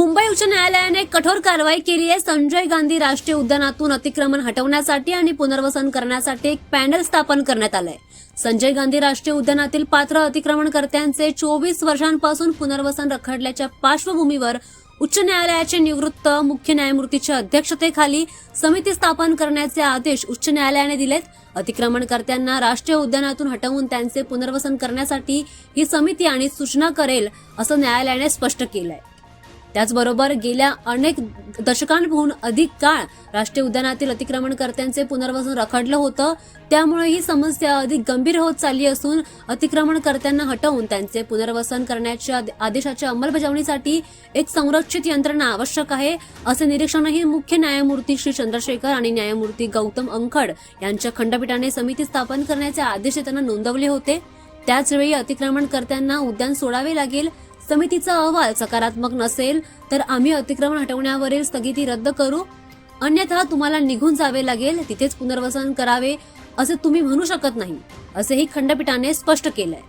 मुंबई उच्च न्यायालयाने कठोर कारवाई केली आहे. संजय गांधी राष्ट्रीय उद्यानातून अतिक्रमण हटवण्यासाठी आणि पुनर्वसन करण्यासाठी एक पॅनल स्थापन करण्यात आलंय. संजय गांधी राष्ट्रीय उद्यानातील पात्र अतिक्रमणकर्त्यांचे चोवीस वर्षांपासून पुनर्वसन रखडल्याच्या पार्श्वभूमीवर उच्च न्यायालयाचे निवृत्त मुख्य न्यायमूर्तीच्या अध्यक्षतेखाली समिती स्थापन करण्याचे आदेश उच्च न्यायालयाने दिलेत. अतिक्रमणकर्त्यांना राष्ट्रीय उद्यानातून हटवून त्यांचे पुनर्वसन करण्यासाठी ही समिती आणि सूचना करेल असं न्यायालयाने स्पष्ट केलंय. त्याचबरोबर गेल्या अनेक दशकांहून अधिक काळ राष्ट्रीय उद्यानातील अतिक्रमणकर्त्यांचे पुनर्वसन रखडलं होतं. त्यामुळे ही समस्या अधिक गंभीर होत चालली असून अतिक्रमणकर्त्यांना हटवून त्यांचे पुनर्वसन करण्याच्या आदेशाच्या अंमलबजावणीसाठी एक संरक्षित यंत्रणा आवश्यक आहे असे निरीक्षणही मुख्य न्यायमूर्ती श्री चंद्रशेखर आणि न्यायमूर्ती गौतम अंखड यांच्या खंडपीठाने समिती स्थापन करण्याचे आदेश त्यांना नोंदवले होते. त्याचवेळी अतिक्रमणकर्त्यांना उद्यान सोडावे लागेल. समितीचा अहवाल सकारात्मक नसेल तर आम्ही अतिक्रमण हटवण्यावरील स्थगिती रद्द करू. अन्यथा तुम्हाला निघून जावे लागेल तिथेच पुनर्वसन करावे असे तुम्ही म्हणू शकत नाही असेही खंडपीठाने स्पष्ट केलंय.